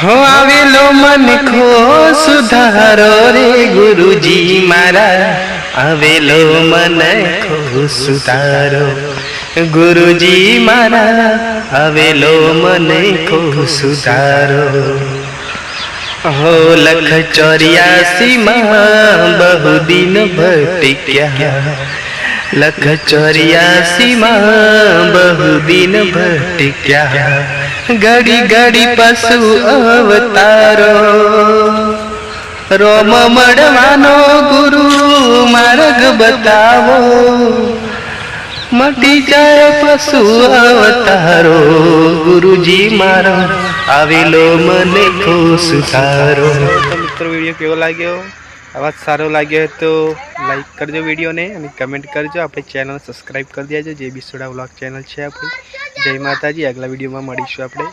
હો આવેલો મન ખો સુધારો રે ગુરુજી મારા. આવેલો મન ખો સુધારો ગુરુજી મારા. આવેલો મન ખો સુધારો હો લખ ચોર્યાસી માં બહુ દિન ભટક્યા. લખ ચોર્યાસી માં બહુ દિન ભટક્યા. ઘડી ઘડી પશુ અવતારો. રોમ મળવાનો ગુરુ માર્ગ બતાવો. મટી જાય પશુ અવતારો. ગુરુજી મારો, આવેલો મને ખુશ તારો મિત્રો, વીડિયો કેવો લાગ્યો? અવાજ સારો લાગ્યો હોય તો લાઈક કરજો વિડીયોને અને કમેન્ટ કરજો. આપણે ચેનલ સબસ્ક્રાઈબ કરી દેજો. જે બિસોડા વ્લોગ ચેનલ છે આપણી. જય માતાજી. આગલા વિડીયોમાં મળીશું આપણે.